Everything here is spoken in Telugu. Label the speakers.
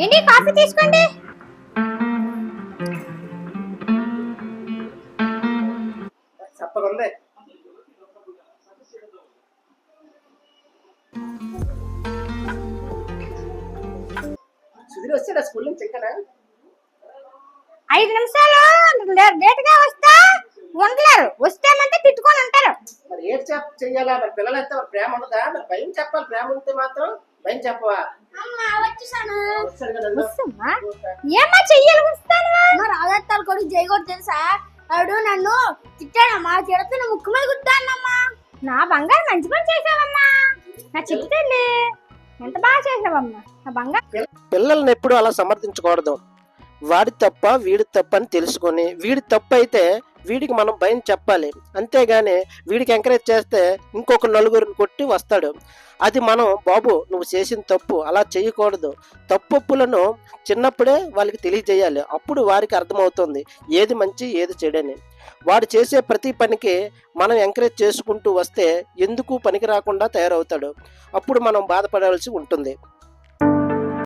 Speaker 1: ఏంటి కాఫీ తీసుకోండి?
Speaker 2: చెప్పకుంది సుధీర్ వచ్చాడా స్కూల్ నుంచి ఇంకా
Speaker 1: ఐదు నిమిషాలు. లే- లేటుగా వస్తా. ఉండలేరు. వస్తేమంటే తిట్టుకొని ఉంటారు.
Speaker 2: మరి ఏడు చెప్ చెయ్యాలా? మరి పిల్లలు అయితే ప్రేమ ఉండదా? మరి భయం చెప్పాలి. ప్రేమ ఉంటే మాత్రం భయం చెప్పవా?
Speaker 1: ఏమ్మా చెయ్యాలి వస్తాను?
Speaker 3: మా రాజత్తాల కొడుకు జై కూడా తెలుసా? ఆడు నన్ను తిట్టాడమ్మా తిడితే నా ముక్కు మీద గుద్దానమ్మా
Speaker 1: నా బంగారు మంచి పని చేసావమ్మా నా తల్లి. ఎంత బాగా చేసావమ్మా నా బంగారు.
Speaker 2: పిల్లల్ని ఎప్పుడు అలా సమర్థించకూడదు. వాడి తప్ప వీడి తప్ప అని తెలుసుకొని వీడి తప్పు అయితే వీడికి మనం భయం చెప్పాలి. అంతేగాని వీడికి ఎంకరేజ్ చేస్తే ఇంకొక నలుగురిని కొట్టి వస్తాడు. అది మనం బాబు నువ్వు చేసిన తప్పు అలా చేయకూడదు. తప్పులను చిన్నప్పుడే వాళ్ళకి తెలియజేయాలి. అప్పుడు వారికి అర్థమవుతుంది ఏది మంచి ఏది చెడని. వాడు చేసే ప్రతి పనికి మనం ఎంకరేజ్ చేసుకుంటూ వస్తే ఎందుకు పనికి రాకుండా తయారవుతాడు? అప్పుడు మనం బాధపడాల్సి ఉంటుంది.